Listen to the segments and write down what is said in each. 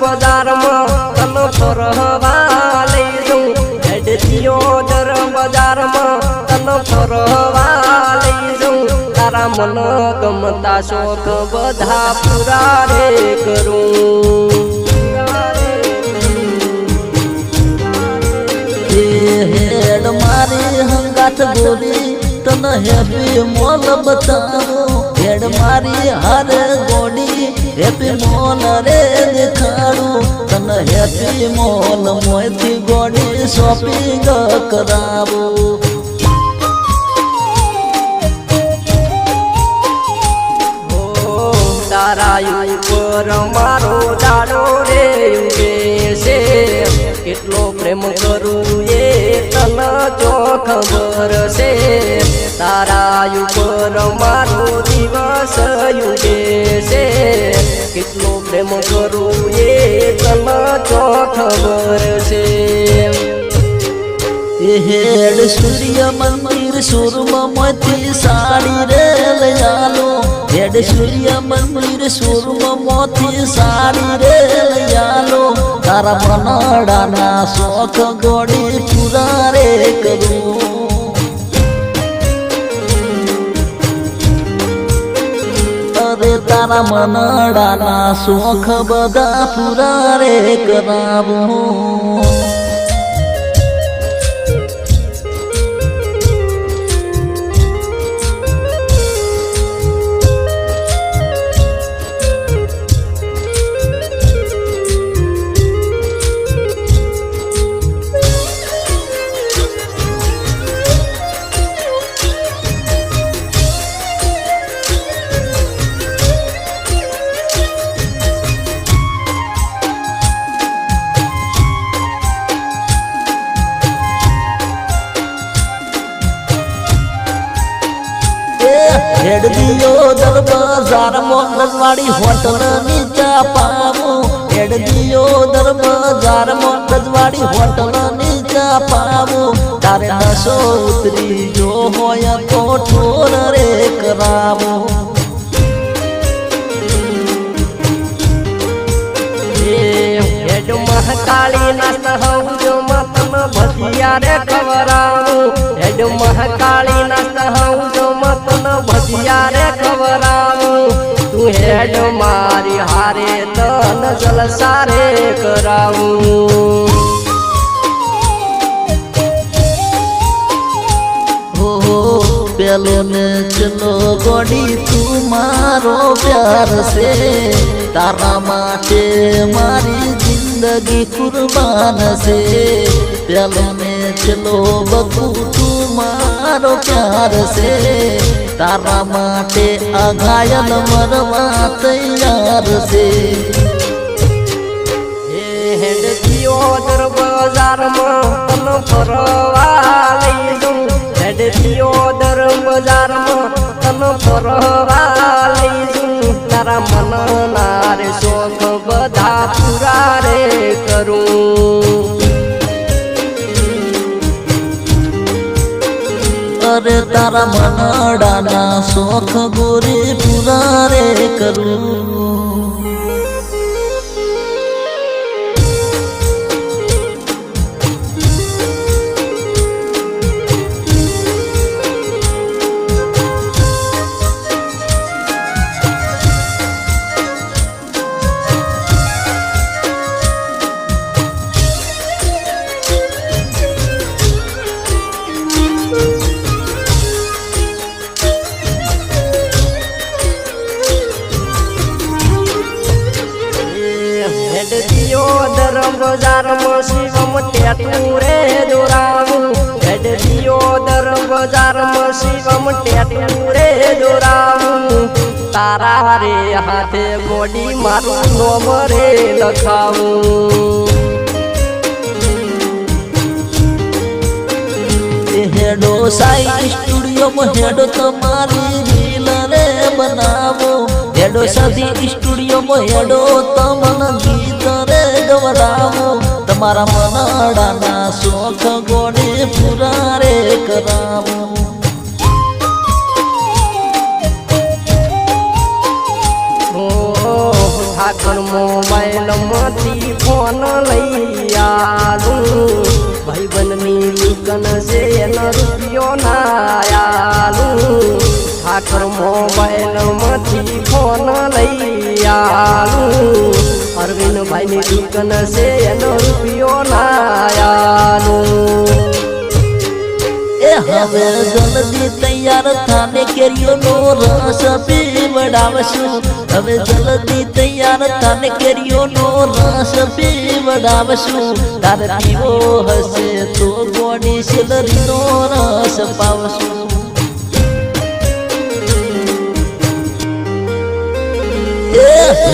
બજારમાં તને ફરવા લઈ જઉં હેડતીઓ જર બજારમાં તને ફરવા તારા મન ગમતા શોખ બધા પૂરા રે કરું. મારી હંગાથ બોલી, તને હેપી મોલ બતાવું. હેડ મારી હારે ગોડી. હેપી મોલ રે દેખાડું તને હેપી મોલ મોયથી ગોડી શોપિંગ કરાવું. તારા મારો દાડો રે છે કેટલો પ્રેમ કરું એ તને જો ખબર છે તારા ઉપર મારો યુગે છે. કેટલો પ્રેમ કરું એ તને જો ખબર છે. હેડ સૂર્ય મંદિર સુરમાં સાડી રે લયાલો હેડ સૂર્ય મંદિર સુરમાં સાડી રે લયાલો તારા મનાડાના શોખ ગોડી પૂરા રે કરું. અરે તારા મનડાના શોખ બધા પૂરા રે કરાવું. હેડ દિયો દરબાર મોગલવાડી હોટલ નીચા પાવું હેડ દિયો દરબાર મોગલવાડી હોટલ નીચા પાવું તારે નશો ઉતરી જો હોય તો ઠોર રે કરાવો. ના મહકાળી ના હેડ મારી હારે તન જલસા રે કરાવું. પેલો ને ચલો ગોડી તું મારો પ્યાર છે. તારા માટે મારી જિંદગી કુરબાન છે પ્યાલો ને ચલો બકુ તું મારો પ્યાર છે તારા માટે આ ઘાયલ મરવા તૈયાર છે હેડ દિયો દર બજારમાં તન ફરવા લઈ જઉં હેડ દિયો દર બજારમાં તન ફરવા અરે તારા મનડાના શોખ ગોરી પૂરા રે કરું. હેડ ધરમ બજારમાં શિવમ ટેટું રે દોરાવું હેડ ધરમ બજારમાં શિવમ ટેટું રે દોરાવું તારા રે હાથે બોડી મારું નોમ રે લખાવું. હેડો સાઈ સ્ટુડિયોમાં હેડો તમારી રીલ રે બનાવો. હેડો સધી સ્ટુડિયોમાં હેડો તમને ગવડાવો તમારા મનાડાના શોખ ગોળે પુરારે કરાવો. ઠાકર મોબાઈલમાંથી ફોન લઈ આલું. ભાઈબંધની દુકાન છે એનો રૂપિયો ના આલું. ઠાકર મોબાઈલમાંથી ફોન લઈ આલું. અરવિંદ ભાઈ ની દુકાન છે, એનો રૂપિયો નાયાનું. એ હવે જલ્દી તૈયાર થાને કેરીઓનો રસ પીવડાવશું. હવે જલ્દી તૈયાર થાને કેરીઓનો રસ પીવડાવશું. તારે પીવો હશે તો ગોડી સિલરીનો રસ પાવશું.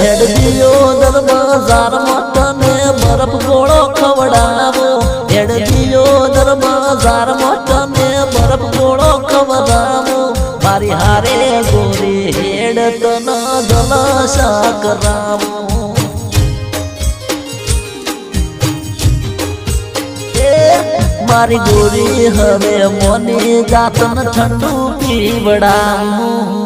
હેડજીઓ દર બજારમાં તને બરફ ગોળો ખવડાવો. હેડજીઓ દર બજારમાં તને બરફ ગોળો ખવડાવો. મારી હારે ગોરી હેડ તના જલાશા કરાવો. મારી ગોરી હવે મોની જાતન ઠંડુ પીવડાવું.